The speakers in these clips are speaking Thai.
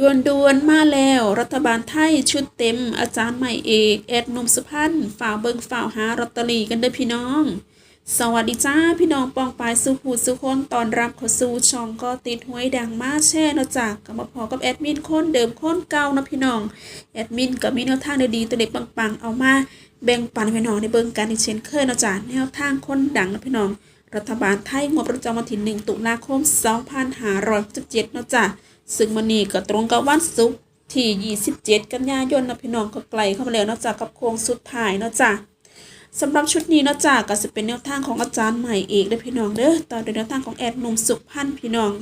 ดวนดวนๆมาแล้ว รัฐบาลไทยชุดเต็ม อาจารย์ใหม่เอกแอดนมสุพรรณฝ่าเบิงฝ่าหาลอตเตอรี่กันเด้อพี่น้อง สวัสดีจ้าพี่น้องปองปายสุภูสุคนตอนรับเข้าสู่ช่องก็ติดหวยดังมาแช่เนาะจากกับมาพอกับแอดมินคนเดิมคนเก่านะพี่น้องแอดมินกับมีแนวทางดีๆตัวเด็กปังๆเอามาแบ่งปันพี่น้องในเบิงกันอีกเช่นเคยเนาะจ้าแนวทางคนดังนะพี่น้อง รัฐบาลไทยงบประจำวันที่1ตุลาคม 2567เนาะจ้ะ ซึ่งมันนี้ก็ตรงกับวันศุกร์ที่ 27 กันยายนนะพี่น้องก็ไกลเข้ามาแล้วนาะจ้ะกับโค้งสุดท้ายเนาะจ้ะสำหรับชุดนี้นาะจ้ะก็จะเป็นแนวทางของอาจารย์ใหม่เอกเด้อพี่น้องเด้อต่อด้วยแนวทางของแอดหนุ่มสุพรรณพี่น้อง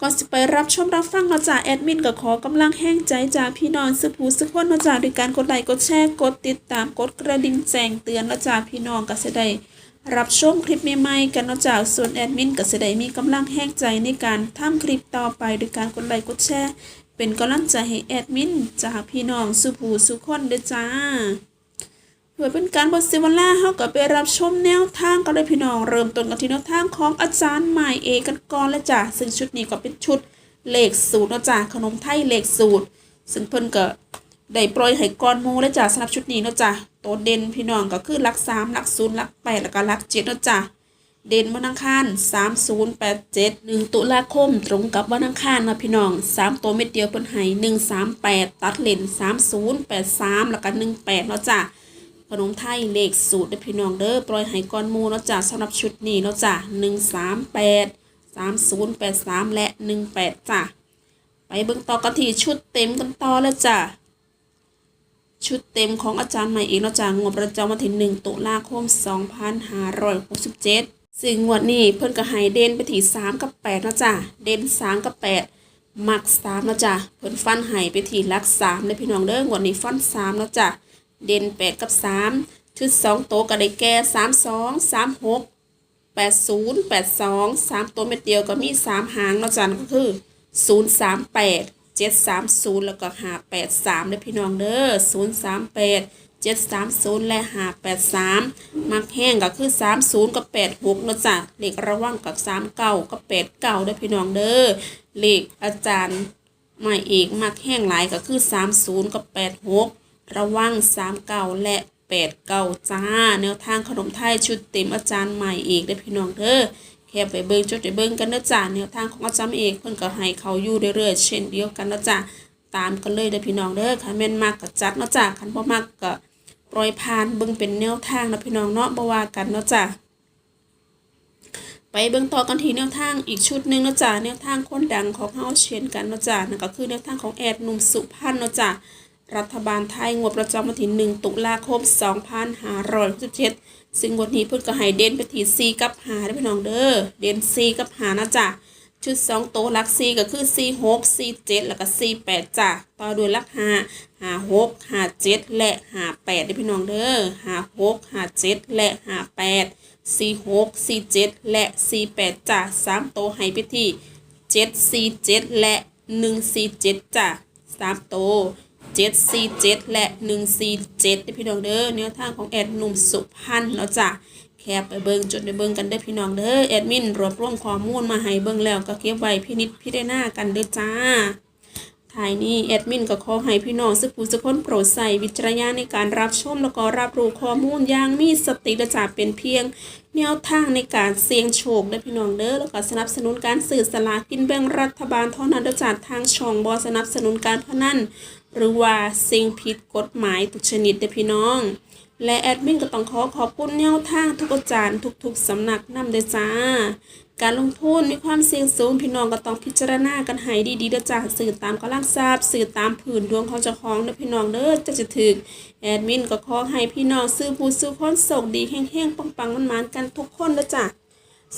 ก่อนสิไปรับชมรับฟังนาะจ้ะแอดมินก็ขอกำลังแห้งใจจากพี่น้องสุภูสุขคนนาะจ้ะด้วยการกดไลค์กดแชร์กดติดตามกดกระดิ่งแจ้งเตือนนาะจ้ะพี่น้องก็จะได้ รับชมคลิปใหม่ๆกันนอกจากส่วนแอดมินก็จะได้มีกำลังแห้งใจในการทำคลิปต่อไปโดยการกดไลค์กดแชร์เป็นกำลังใจให้แอดมินจากพี่น้องสุภูสุคนเด้อจ้าเพื่อเป็นการบทเสียเวลาเฮาก็ไปรับชมแนวทางกันเลยพี่น้องเริ่มต้นกันที่แนวทางของอาจารย์ใหมายเอกันก่อนเลยจ้ะซึ่งชุดนี้ก็เป็นชุดเลขสูตรนะจ้ะขนมไทยเลขสูตร ซึ่งเพิ่นก็ ได้ปล่อยให้ก้อนมูเลยจ้ะสำหรับชุดนี้เนาะจ้ะตัวเด่นพี่น้องก็คือลัก3หลัก0หลัก8แล้วก็ลัก7เนาะจ้ะเด่นวันอังคาร3087 1 ตุลาคม ตรงกับวันอังคารนะพี่น้อง 3 ตัวเม็ดเดียวเพิ่นให้138 ตัดเลน3083 แล้วก็18เนาะจ้ะขนมไทยเลขสูตรเด้อพี่น้องเด้อปล่อยให้ก้อนมูเนาะจ้ะสำหรับชุดนี้เนาะจ้ะหนึ่งสามแปดสามศูนย์แปดสามและหนึ่งแปดจ้ะไปเบิ่งต่อกันที่ชุดเต็มกันต่อเลยจ้ะ ชุดเต็มของอาจารย์ใหม่เองเนาะจ้ะงวดประจำวันที่หนึ่งตุลาคมสองพันห้าร้อยหกสิบเจ็ดซึ่งงวดนี้เพิ่นก็ให้เด่นไปที่สามกับแปดนะจ้ะเด่นสามกับแปดมักสามนะจ้ะเพิ่นฟันให้ไปที่ลักสามเลยพี่น้องเด้องวดนี้ฟันสามนะจ้ะเด่นแปดกับสามชุดสองโตก็ได้แก่สามสองสามหกแปดศูนย์แปดสองสามตัวเม็ดเดียวก็มีสามหางนะจันก็คือศู เจ็ดสามศูนย์แล้วก็หาแปดสามเลยพี่น้องเด้อศูนย์สามแปดเจ็ดสามศูนย์และหาแปดสามมักแห้งก็คือสามศูนย์กับแปดหกเนาะจ้ะเลขระว่างกับสามเก้ากับแปดเก้าเด้อพี่น้องเด้อเลขอาจารย์ใหม่เอกมักแห้งหลายก็คือสามศูนย์กับแปดหกระวัง3เก่าและ8เก่าจ้า แนวทางขนมไทยชุดเต็มอาจารย์ใหม่เอกได้อพี่น้องเด้อ แค่ไปเบิ่งจดไปเบิ่งกันเด้อจ้าแนวทางของอาจารย์เอกเพิ่นก็ให้เขาอยู่เรื่อยๆเช่นเดียวกันนะจ้าตามกันเลยเด้อพี่น้องเด้อคันแม่นมากก็จัดนะจ้าคันบ่มากก็ปล่อยผ่านเบิ่งเป็นแนวทางนะพี่น้องเนาะบ่ว่ากันนะจ้าไปเบิ่งต่อกันที่แนวทางอีกชุดหนึ่งนะจ้ะแนวทางคนดังของเฮาเช่นกันนะจ้ะนั่นก็คือแนวทางของแอดหนุ่มสุพรรณนะจ้ะ รัฐบาลไทยงวดประจำวันที่ 1 ตุลาคม 2567ซึ่งวันนี้เพิ่นก็ให้เด่นไปที่4กับหาได้พี่น้องเด้อ เด่น4กับหานะจ๊ะ ชุด 2 โต๊ะลัก4ก็คือ 4 6 4 7 แล้วก็ 4 8จ้ะ ต่อด้วยลัก5 5 6 5 7 และ 5 8ได้พี่น้องเด้อ 5 6 5 7 และ 5 8 4 6 4 7 และ 4 8จ้ะ 3 โต๊ะให้ไปที่ 7 4 7 และ 1 4 7จ้ะ 3 โต๊ะ 7 4 7 และ 1 4 7พี่น้องเด้อแนวทางของแอดหนุ่มสุพรรณเนาะจ้ะแคบไปเบิงจดไปเบิงกันได้พี่น้องเด้อแอดมินรวบรวมข้อมูลมาให้เบิงแล้วก็เก็บไว้พี่นิดพี่ได้หน้ากันเด้อจ้าท้ายนี้แอดมินก็ขอให้พี่น้องสึกผู้สึกคนโปรดใส่วิจารณญาณในการรับชมแล้วก็รับรู้ข้อมูลอย่างมีสติและจ่าเป็นเพียง แนวทางในการเสี่ยงโชคได้พี่น้องเด้อแล้วก็สนับสนุนการสื่อสลากินแบ่งรัฐบาลเท่านั้นแจ่าทางช่องบอสนับสนุนการพนัน หรือว่าสิ่งผิดกฎหมายทุกชนิดเด้อพี่น้อง และแอดมินก็ต้องขอขอบคุณแนวทางทุกอาจารย์ทุกๆสำนักนำเด้อจ้า การลงทุนมีความเสี่ยงสูงพี่น้องก็ต้องพิจารณากันให้ดีๆเด้อจ้าสื่อตามกำลังทราบสื่อตามผืนดวงของเจ้าของเด้อพี่น้องเด้อจะจะถึกแอดมินก็ขอให้พี่น้องซื้อผู้ซื้อคนโชคดีแห้งๆปังๆมันๆกันทุกคนเด้อจ้า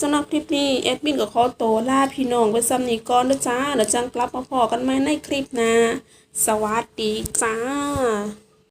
สำหรับคลิปนี้แอดมินกับขอโตวลาพี่น้องไปซ้ำนี้ก่อนเด้อจ้าแล้วจังกลับมาพอกันใหม่ในคลิปนะ สวัสดีจ้า